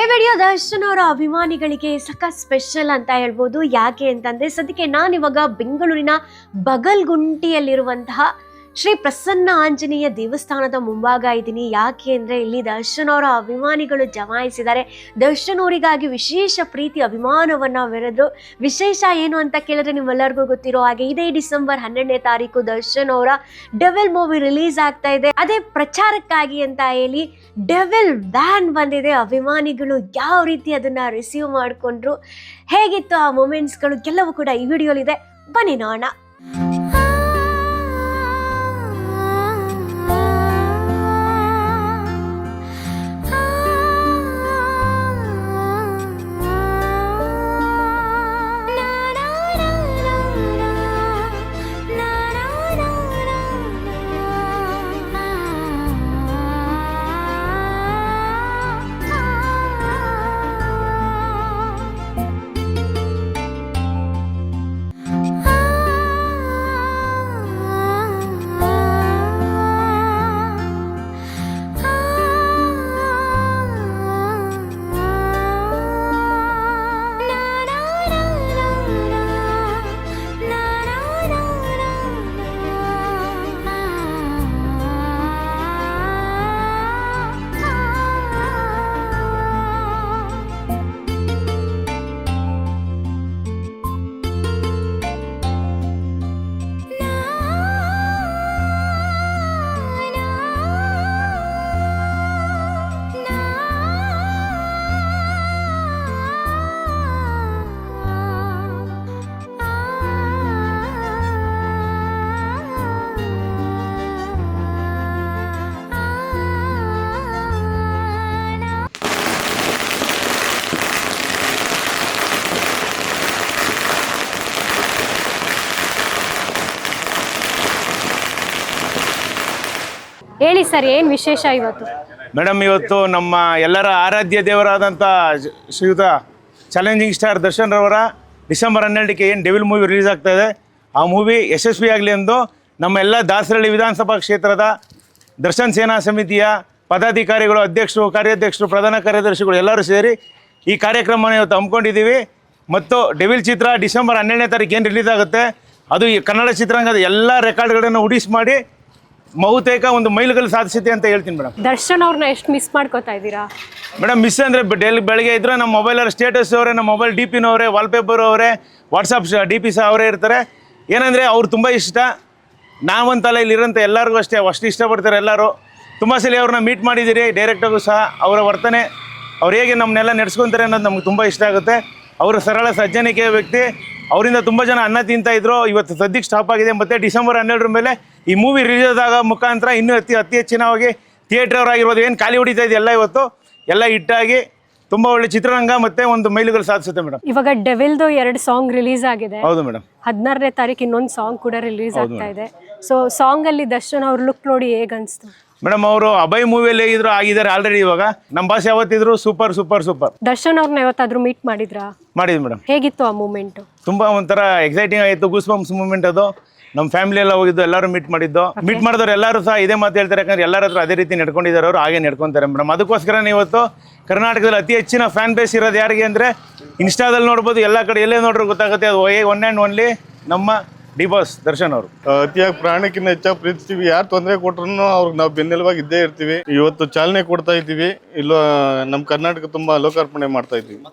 ಈ ವಿಡಿಯೋ ದರ್ಶನ್ ಅವರ ಅಭಿಮಾನಿಗಳಿಗೆ ಸಖ ಸ್ಪೆಷಲ್ ಅಂತ ಹೇಳ್ಬೋದು. ಯಾಕೆ ಅಂತಂದ್ರೆ, ಸದ್ಯಕ್ಕೆ ನಾನಿವಾಗ ಬೆಂಗಳೂರಿನ ಬಗಲ್ಗುಂಟಿಯಲ್ಲಿರುವಂತಹ ಶ್ರೀ ಪ್ರಸನ್ನ ಆಂಜನೇಯ ದೇವಸ್ಥಾನದ ಮುಂಭಾಗ ಇದ್ದೀನಿ ಯಾಕೆ ಅಂದರೆ ಇಲ್ಲಿ ದರ್ಶನ್ ಅಭಿಮಾನಿಗಳು ಜಮಾಯಿಸಿದ್ದಾರೆ. ದರ್ಶನ್ ಅವರಿಗಾಗಿ ವಿಶೇಷ ಪ್ರೀತಿ, ಅಭಿಮಾನವನ್ನು ಬೆರೆದ್ರು. ವಿಶೇಷ ಏನು ಅಂತ ಕೇಳಿದ್ರೆ ನಿಮ್ಮೆಲ್ಲರಿಗೂ ಗೊತ್ತಿರೋ ಹಾಗೆ ಇದೇ ಡಿಸೆಂಬರ್ ಹನ್ನೆರಡನೇ ತಾರೀಕು ದರ್ಶನ್ ಅವರ ಡೆವೆಲ್ ಮೂವಿ ರಿಲೀಸ್ ಆಗ್ತಾ ಇದೆ. ಅದೇ ಪ್ರಚಾರಕ್ಕಾಗಿ ಅಂತ ಹೇಳಿ ಡೆವೆಲ್ ವ್ಯಾನ್ ಬಂದಿದೆ. ಅಭಿಮಾನಿಗಳು ಯಾವ ರೀತಿ ಅದನ್ನು ರಿಸೀವ್ ಮಾಡಿಕೊಂಡ್ರು, ಹೇಗಿತ್ತು ಆ ಮೂಮೆಂಟ್ಸ್ಗಳು ಎಲ್ಲವೂ ಕೂಡ ಈ ವಿಡಿಯೋಲಿದೆ. ಬನ್ನಿ ನೋಡೋಣ. ಹೇಳಿ ಸರ್, ಏನ್ ವಿಶೇಷ ಇವತ್ತು? ಮೇಡಮ್, ಇವತ್ತು ನಮ್ಮ ಎಲ್ಲರ ಆರಾಧ್ಯ ದೇವರಾದಂಥ ಶ್ರೀಯುತ ಚಾಲೆಂಜಿಂಗ್ ಸ್ಟಾರ್ ದರ್ಶನ್ ರವರ ಡಿಸೆಂಬರ್ ಹನ್ನೆರಡಕ್ಕೆ ಏನು ಡೆವಿಲ್ ಮೂವಿ ರಿಲೀಸ್ ಆಗ್ತಾ ಇದೆ. ಆ ಮೂವಿ ಯಶಸ್ವಿ ಆಗಲಿ ಎಂದು ನಮ್ಮ ಎಲ್ಲ ದಾಸರಳ್ಳಿ ವಿಧಾನಸಭಾ ಕ್ಷೇತ್ರದ ದರ್ಶನ್ ಸೇನಾ ಸಮಿತಿಯ ಪದಾಧಿಕಾರಿಗಳು, ಅಧ್ಯಕ್ಷರು, ಕಾರ್ಯಾಧ್ಯಕ್ಷರು, ಪ್ರಧಾನ ಕಾರ್ಯದರ್ಶಿಗಳು ಎಲ್ಲರೂ ಸೇರಿ ಈ ಕಾರ್ಯಕ್ರಮವನ್ನು ಇವತ್ತು ಹಮ್ಮಿಕೊಂಡಿದ್ದೀವಿ. ಮತ್ತು ಡೆವಿಲ್ ಚಿತ್ರ ಡಿಸೆಂಬರ್ ಹನ್ನೆರಡನೇ ತಾರೀಕು ಏನು ರಿಲೀಸ್ ಆಗುತ್ತೆ, ಅದು ಈ ಕನ್ನಡ ಚಿತ್ರರಂಗದ ಎಲ್ಲ ರೆಕಾರ್ಡ್ಗಳನ್ನು ಉಡಿಸ್ ಮಾಡಿ ಬಹುತೇಕ ಒಂದು ಮೈಲುಗಲ್ಲು ಸಾಧಿಸುತ್ತೆ ಅಂತ ಹೇಳ್ತೀನಿ ಮೇಡಮ್. ದರ್ಶನ್ ಅವ್ರನ್ನ ಎಷ್ಟು ಮಿಸ್ ಮಾಡ್ಕೋತಾ ಇದ್ದೀರಾ? ಮೇಡಮ್ ಮಿಸ್ ಅಂದರೆ ಡೈಲಿ ಬೆಳಗ್ಗೆ ಇದ್ರೆ ನಮ್ಮ ಮೊಬೈಲಲ್ಲಿ ಸ್ಟೇಟಸ್ ಅವರೇ ನಮ್ಮ ಮೊಬೈಲ್ ಡಿ ಪಿನವರೇ ವಾಲ್ಪೇಪರ್ ಅವರೇ ವಾಟ್ಸಪ್ ಡಿ ಪಿ ಸಹ ಅವರೇ ಇರ್ತಾರೆ. ಏನಂದರೆ ಅವ್ರು ತುಂಬ ಇಷ್ಟ. ನಾವಂತಲ್ಲ ಇಲ್ಲಿರೋಂಥ ಎಲ್ಲರಿಗೂ ಅಷ್ಟೇ ಅಷ್ಟು ಇಷ್ಟಪಡ್ತಾರೆ ಎಲ್ಲರೂ. ತುಂಬ ಸಲ ಅವ್ರನ್ನ ಮೀಟ್ ಮಾಡಿದ್ದೀರಿ ಡೈರೆಕ್ಟಾಗೂ ಸಹ ಅವರ ವರ್ತನೆ. ಅವ್ರು ಹೇಗೆ ನಮ್ಮನ್ನೆಲ್ಲ ನಡೆಸ್ಕೊತಾರೆ ಅನ್ನೋದು ನಮ್ಗೆ ತುಂಬ ಇಷ್ಟ ಆಗುತ್ತೆ. ಅವರು ಸರಳ ಸಜ್ಜನಿಕೆಯ ವ್ಯಕ್ತಿ. ಅವರಿಂದ ತುಂಬ ಜನ ಅನ್ನ ತಿಂತಾ ಇದ್ರು. ಇವತ್ತು ಸದ್ಯಕ್ಕೆ ಸ್ಟಾಪ್ ಆಗಿದೆ. ಮತ್ತೆ ಡಿಸೆಂಬರ್ ಹನ್ನೆರಡರ ಮೇಲೆ ಈ ಮೂವಿ ರಿಲೀಸ್ ಆಗ ಮುಖಾಂತರ ಇನ್ನೂ ಅತಿ ಅತಿ ಹೆಚ್ಚಿನವಾಗಿ ಥಿಯೇಟರ್ ಅವರಾಗಿರ್ಬೋದು ಏನು ಖಾಲಿ ಹೊಡಿತಾ ಇದೆಯಲ್ಲ ಇವತ್ತು? ಎಲ್ಲ ಹಿಟ್ಟಾಗಿ ತುಂಬ ಒಳ್ಳೆ ಚಿತ್ರರಂಗ ಮತ್ತೆ ಒಂದು ಮೈಲುಗಳು ಸಾಧಿಸುತ್ತೆ ಮೇಡಮ್ ಇವಾಗ ಡೆವಿಲ್ದು ಎರಡು ಸಾಂಗ್ ರಿಲೀಸ್ ಆಗಿದೆ. ಹೌದು ಮೇಡಮ್ ಹದಿನಾರನೇ ತಾರೀಕು ಇನ್ನೊಂದು ಸಾಂಗ್ ಕೂಡ ರಿಲೀಸ್ ಆಗ್ತಾ ಇದೆ. ಸೊ ಸಾಂಗ್ ಅಲ್ಲಿ ದರ್ಶನ್ ಅವ್ರ ಲುಕ್ ನೋಡಿ ಹೇಗ್ ಅನ್ಸ್ತು? ಮೇಡಮ್ ಅವರು ಅಭಯ್ ಮೂವಿಯಲ್ಲಿ ಇದ್ರು ಆಗಿದ್ದಾರೆ ಆಲ್ರೆಡಿ ಇವಾಗ. ನಮ್ಮ ಭಾಷೆ ಯಾವತ್ತಿದ್ರು ಸೂಪರ್ ಸೂಪರ್ ಸೂಪರ್ ದರ್ಶನ್ ಅವ್ರನ್ನ ಯಾವತ್ತಾದ್ರೂ ಮೀಟ್ ಮಾಡಿದ್ರಾ? ಮಾಡಿದ್ವಿ ಮೇಡಮ್. ಹೇಗಿತ್ತು ಆ ಮೂಮೆಂಟ್ ತುಂಬಾ ಒಂಥರ ಎಕ್ಸೈಟಿಂಗ್ ಆಯಿತು ಗೂಸ್ ಬಂಪ್ಸ್ ಮೂಮೆಂಟ್ ಅದು. ನಮ್ಮ ಫ್ಯಾಮಿಲಿ ಎಲ್ಲ ಹೋಗಿದ್ದು ಎಲ್ಲರೂ ಮೀಟ್ ಮಾಡಿದ್ದು. ಮೀಟ್ ಮಾಡಿದವ್ರು ಎಲ್ಲರೂ ಸಹ ಇದೇ ಮಾತು ಹೇಳ್ತಾರೆ ಯಾಕಂದ್ರೆ ಎಲ್ಲರ ಹತ್ರ ಅದೇ ರೀತಿ ನಡ್ಕೊಂಡಿದ್ದಾರೆ ಅವರು ಹಾಗೆ ನಡ್ಕೊಂತಾರೆ ಮೇಡಮ್. ಅದಕ್ಕೋಸ್ಕರ ಇವತ್ತು ಕರ್ನಾಟಕದಲ್ಲಿ ಅತಿ ಹೆಚ್ಚಿನ ಫ್ಯಾನ್ ಬೇಸ್ ಇರೋದು ಯಾರಿಗೆ ಅಂದರೆ ಇನ್ಸ್ಟಾದಲ್ಲಿ ನೋಡ್ಬೋದು ಎಲ್ಲ ಕಡೆ ಎಲ್ಲೇ ನೋಡ್ರೂ ಗೊತ್ತಾಗುತ್ತೆ ಅದು ಒನ್ ಆ್ಯಂಡ್ ಓನ್ಲಿ ನಮ್ಮ ಡಿ ಬಾಸ್ ದರ್ಶನ್ ಅವರು. ಅತಿಯಾಗಿ ಪ್ರಾಣಕ್ಕಿಂತ ಹೆಚ್ಚಾಗಿ ಪ್ರೀತಿಸ್ತೀವಿ. ಯಾರು ತೊಂದರೆ ಕೊಟ್ಟರು ಅವ್ರಿಗೆ ನಾವು ಬೆನ್ನೆಲುವಾಗಿ ಇದ್ದೇ ಇರ್ತೀವಿ. ಇವತ್ತು ಚಾಲನೆ ಕೊಡ್ತಾ ಇದ್ದೀವಿ. ಇಲ್ಲ ನಮ್ಮ ಕರ್ನಾಟಕ ತುಂಬಾ ಲೋಕಾರ್ಪಣೆ ಮಾಡ್ತಾ ಇದ್ದೀವಿ.